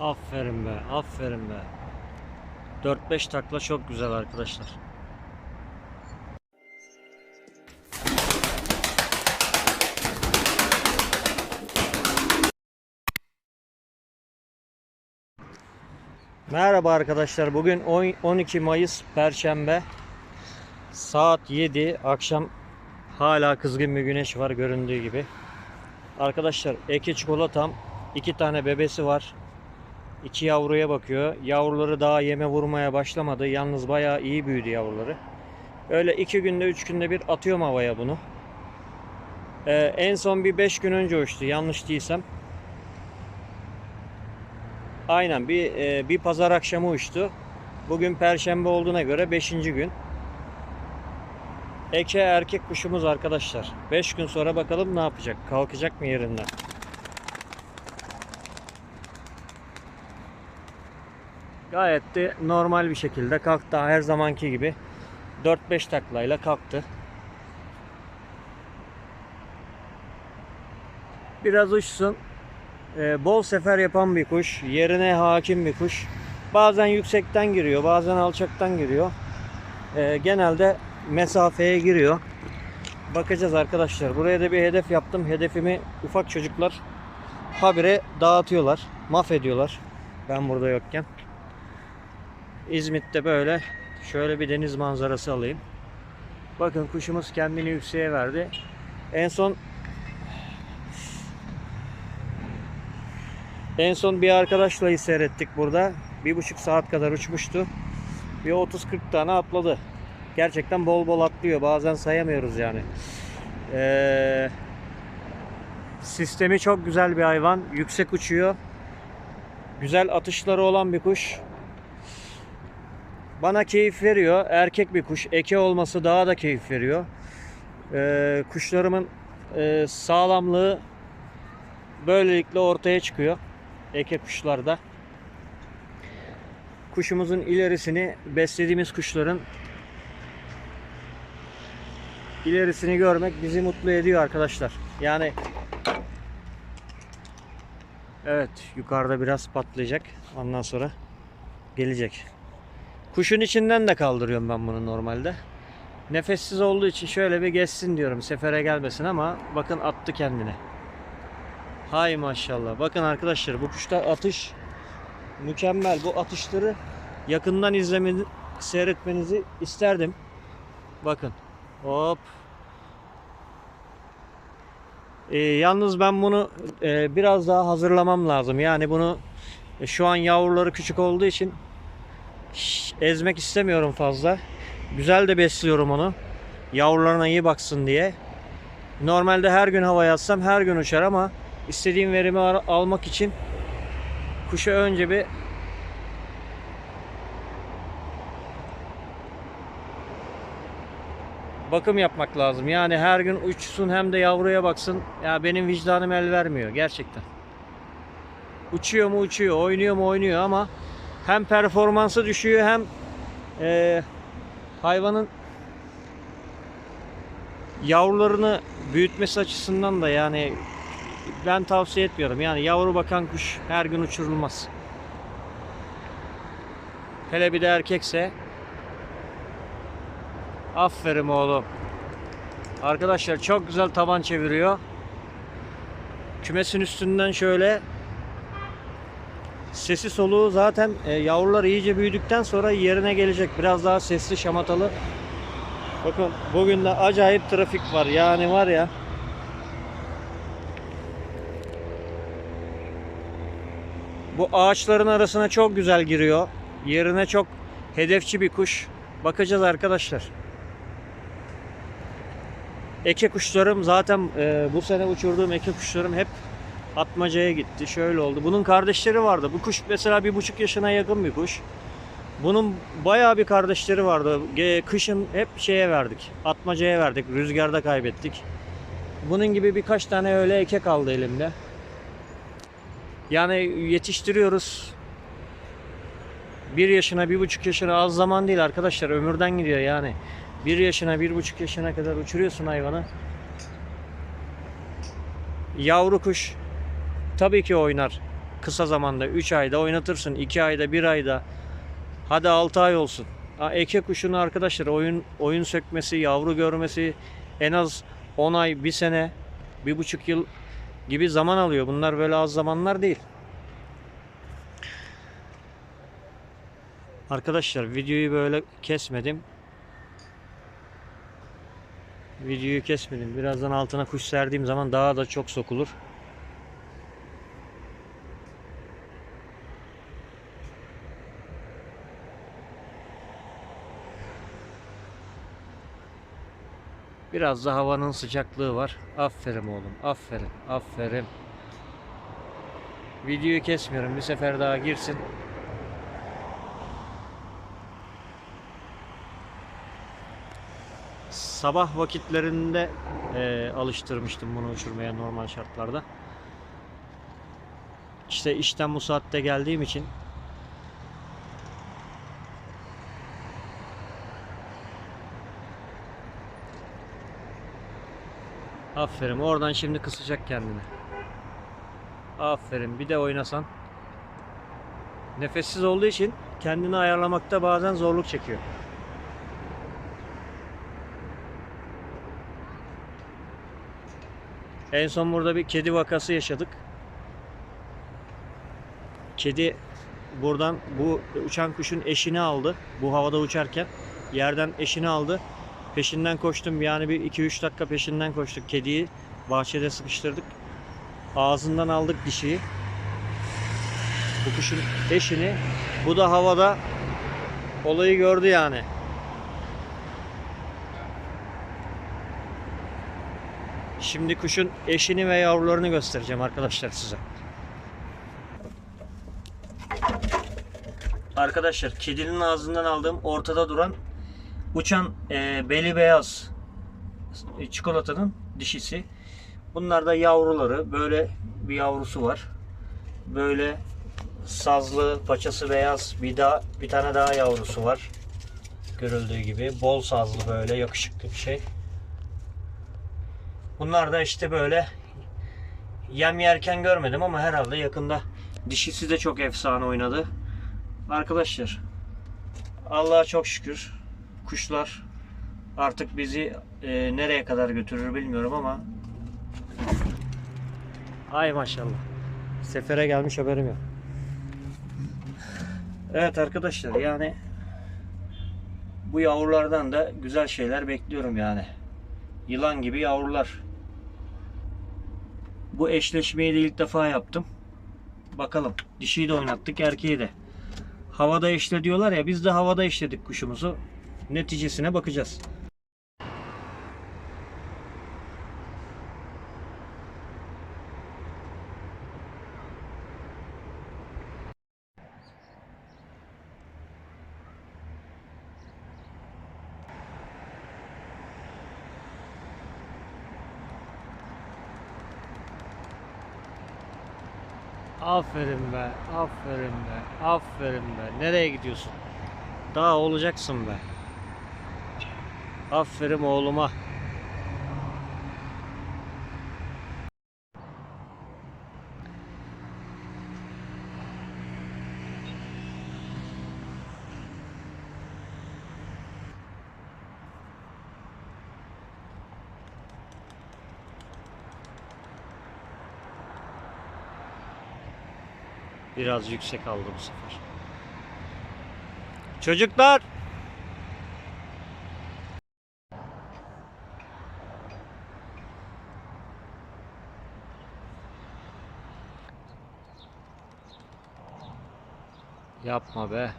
Aferin be, aferin be. 4-5 takla çok güzel arkadaşlar. Merhaba arkadaşlar. Bugün on- 12 Mayıs Perşembe. Saat 7. Akşam hala kızgın bir güneş var göründüğü gibi. Arkadaşlar eke çikolatam iki tane bebesi var. İki yavruya bakıyor. Yavruları daha yeme vurmaya başlamadı. Yalnız bayağı iyi büyüdü yavruları. Öyle iki günde üç günde bir atıyorum havaya bunu. Ee, en son bir beş gün önce uçtu yanlış değilsem. Aynen bir e, bir pazar akşamı uçtu. Bugün perşembe olduğuna göre 5. gün. Eke erkek kuşumuz arkadaşlar. 5 gün sonra bakalım ne yapacak? Kalkacak mı yerinden? Gayet de normal bir şekilde kalktı her zamanki gibi. 4-5 taklayla kalktı. Biraz uçsun. Ee, bol sefer yapan bir kuş. Yerine hakim bir kuş. Bazen yüksekten giriyor, bazen alçaktan giriyor. Ee, genelde mesafeye giriyor. Bakacağız arkadaşlar. Buraya da bir hedef yaptım. Hedefimi ufak çocuklar habire dağıtıyorlar, mahvediyorlar. Ben burada yokken. İzmit'te böyle şöyle bir deniz manzarası alayım. Bakın kuşumuz kendini yükseğe verdi. En son En son bir arkadaşla seyrettik burada. Bir buçuk saat kadar uçmuştu. Bir 30-40 tane atladı. Gerçekten bol bol atlıyor. Bazen sayamıyoruz yani. Ee, sistemi çok güzel bir hayvan. Yüksek uçuyor. Güzel atışları olan bir kuş. Bana keyif veriyor. Erkek bir kuş. Eke olması daha da keyif veriyor. Ee, kuşlarımın e, sağlamlığı böylelikle ortaya çıkıyor eke kuşlarda. Kuşumuzun ilerisini beslediğimiz kuşların ilerisini görmek bizi mutlu ediyor arkadaşlar. Yani Evet yukarıda biraz patlayacak. Ondan sonra gelecek. Kuşun içinden de kaldırıyorum ben bunu normalde. Nefessiz olduğu için şöyle bir geçsin diyorum. Sefere gelmesin ama bakın attı kendine. Hay maşallah. Bakın arkadaşlar bu kuşta atış mükemmel. Bu atışları yakından izlemeni, seyretmenizi isterdim. Bakın. Hop. Ee, yalnız ben bunu e, biraz daha hazırlamam lazım. Yani bunu e, şu an yavruları küçük olduğu için ezmek istemiyorum fazla. Güzel de besliyorum onu. Yavrularına iyi baksın diye. Normalde her gün hava yatsam her gün uçar ama istediğim verimi al- almak için kuşa önce bir bakım yapmak lazım. Yani her gün uçsun hem de yavruya baksın. Ya benim vicdanım el vermiyor gerçekten. Uçuyor mu uçuyor, oynuyor mu oynuyor ama hem performansı düşüyor hem eee, hayvanın yavrularını büyütmesi açısından da yani ben tavsiye etmiyorum. Yani yavru bakan kuş her gün uçurulmaz. Hele bir de erkekse aferin oğlum. Arkadaşlar çok güzel taban çeviriyor. Kümesin üstünden şöyle sesi soluğu zaten e, yavrular iyice büyüdükten sonra yerine gelecek. Biraz daha sesli şamatalı. Bakın bugün de acayip trafik var. Yani var ya Bu ağaçların arasına çok güzel giriyor. Yerine çok hedefçi bir kuş. Bakacağız arkadaşlar. Eke kuşlarım zaten e, bu sene uçurduğum eke kuşlarım hep atmacaya gitti. Şöyle oldu. Bunun kardeşleri vardı. Bu kuş mesela bir buçuk yaşına yakın bir kuş. Bunun bayağı bir kardeşleri vardı. Kışın hep şeye verdik. Atmacaya verdik. Rüzgarda kaybettik. Bunun gibi birkaç tane öyle eke kaldı elimde. Yani yetiştiriyoruz. Bir yaşına, bir buçuk yaşına az zaman değil arkadaşlar. Ömürden gidiyor yani. Bir yaşına, bir buçuk yaşına kadar uçuruyorsun hayvanı. Yavru kuş tabii ki oynar. kısa zamanda 3 ayda oynatırsın. 2 ayda 1 ayda hadi 6 ay olsun. Eke kuşunu arkadaşlar oyun oyun sökmesi, yavru görmesi en az 10 ay, 1 sene, 1,5 yıl gibi zaman alıyor. Bunlar böyle az zamanlar değil. Arkadaşlar videoyu böyle kesmedim. Videoyu kesmedim. Birazdan altına kuş serdiğim zaman daha da çok sokulur. Biraz da havanın sıcaklığı var. Aferin oğlum. Aferin. Aferin. Videoyu kesmiyorum. Bir sefer daha girsin. Sabah vakitlerinde e, alıştırmıştım bunu uçurmaya normal şartlarda. İşte işten bu saatte geldiğim için Aferin. Oradan şimdi kısacak kendini. Aferin. Bir de oynasan. Nefessiz olduğu için kendini ayarlamakta bazen zorluk çekiyor. En son burada bir kedi vakası yaşadık. Kedi buradan bu uçan kuşun eşini aldı. Bu havada uçarken yerden eşini aldı. Peşinden koştum. Yani bir 2-3 dakika peşinden koştuk. Kediyi bahçede sıkıştırdık. Ağzından aldık dişiyi. Bu kuşun eşini. Bu da havada olayı gördü yani. Şimdi kuşun eşini ve yavrularını göstereceğim arkadaşlar size. Arkadaşlar kedinin ağzından aldığım ortada duran uçan e, beli beyaz çikolatanın dişisi. Bunlar da yavruları. Böyle bir yavrusu var. Böyle sazlı, paçası beyaz bir daha bir tane daha yavrusu var. Görüldüğü gibi bol sazlı böyle yakışıklı bir şey. Bunlar da işte böyle yem yerken görmedim ama herhalde yakında dişisi de çok efsane oynadı. Arkadaşlar Allah'a çok şükür kuşlar artık bizi e, nereye kadar götürür bilmiyorum ama ay maşallah sefere gelmiş haberim yok. Evet arkadaşlar yani bu yavrulardan da güzel şeyler bekliyorum yani. Yılan gibi yavrular. Bu eşleşmeyi de ilk defa yaptım. Bakalım. Dişiyi de oynattık, erkeği de. Havada eşle diyorlar ya, biz de havada eşledik kuşumuzu. Neticesine bakacağız. Aferin be, aferin be, aferin be. Nereye gidiyorsun? Daha olacaksın be. Aferin oğluma. Biraz yüksek aldı bu sefer. Çocuklar! Yapma be.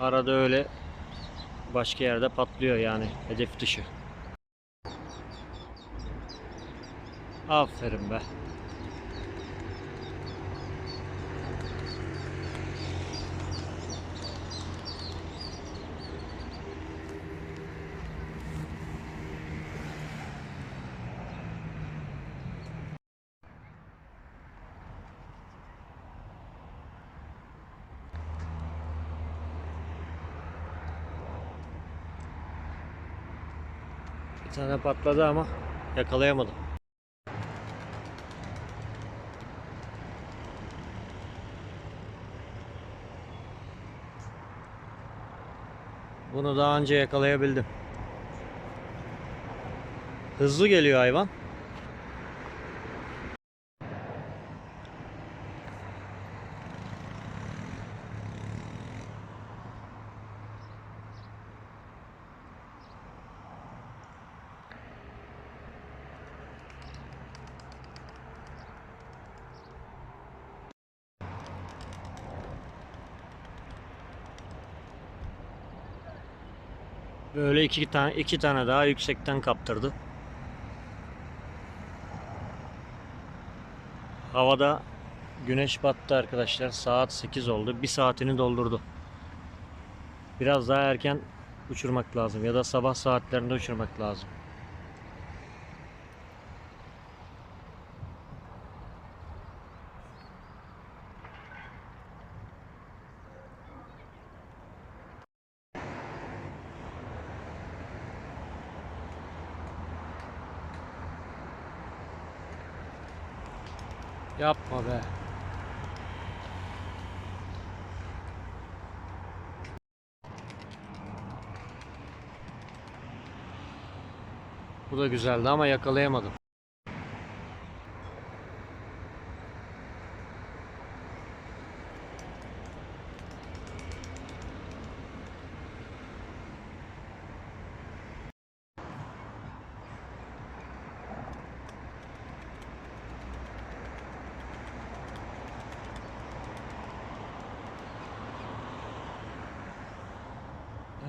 Arada öyle başka yerde patlıyor yani hedef dışı. Aferin be. Bir tane patladı ama yakalayamadım. Bunu daha önce yakalayabildim. Hızlı geliyor hayvan. Böyle iki tane iki tane daha yüksekten kaptırdı. Havada güneş battı arkadaşlar. Saat 8 oldu. Bir saatini doldurdu. Biraz daha erken uçurmak lazım ya da sabah saatlerinde uçurmak lazım. Yapma be. Bu da güzeldi ama yakalayamadım.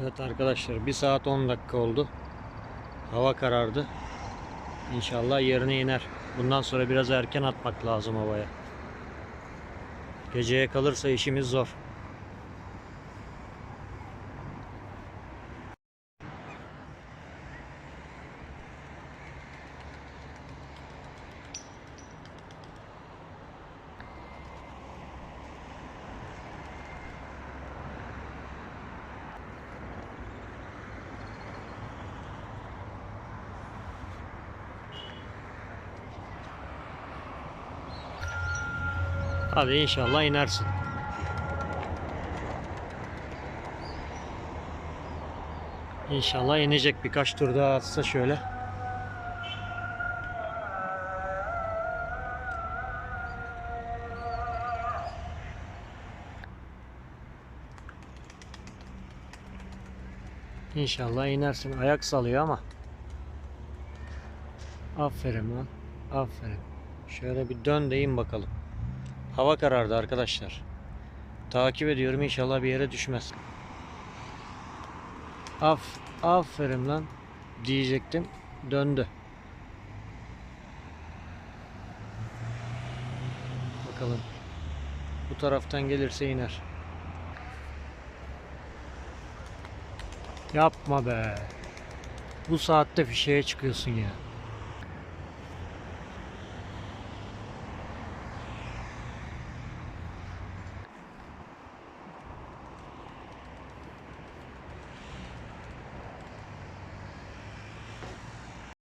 Evet arkadaşlar 1 saat 10 dakika oldu. Hava karardı. İnşallah yerine iner. Bundan sonra biraz erken atmak lazım havaya. Geceye kalırsa işimiz zor. Hadi inşallah inersin. İnşallah inecek birkaç tur daha atsa şöyle. İnşallah inersin. Ayak salıyor ama. Aferin lan. Aferin. Şöyle bir dön de in bakalım. Hava karardı arkadaşlar. Takip ediyorum inşallah bir yere düşmez. Af, aferin lan diyecektim. Döndü. Bakalım. Bu taraftan gelirse iner. Yapma be. Bu saatte fişeğe çıkıyorsun ya.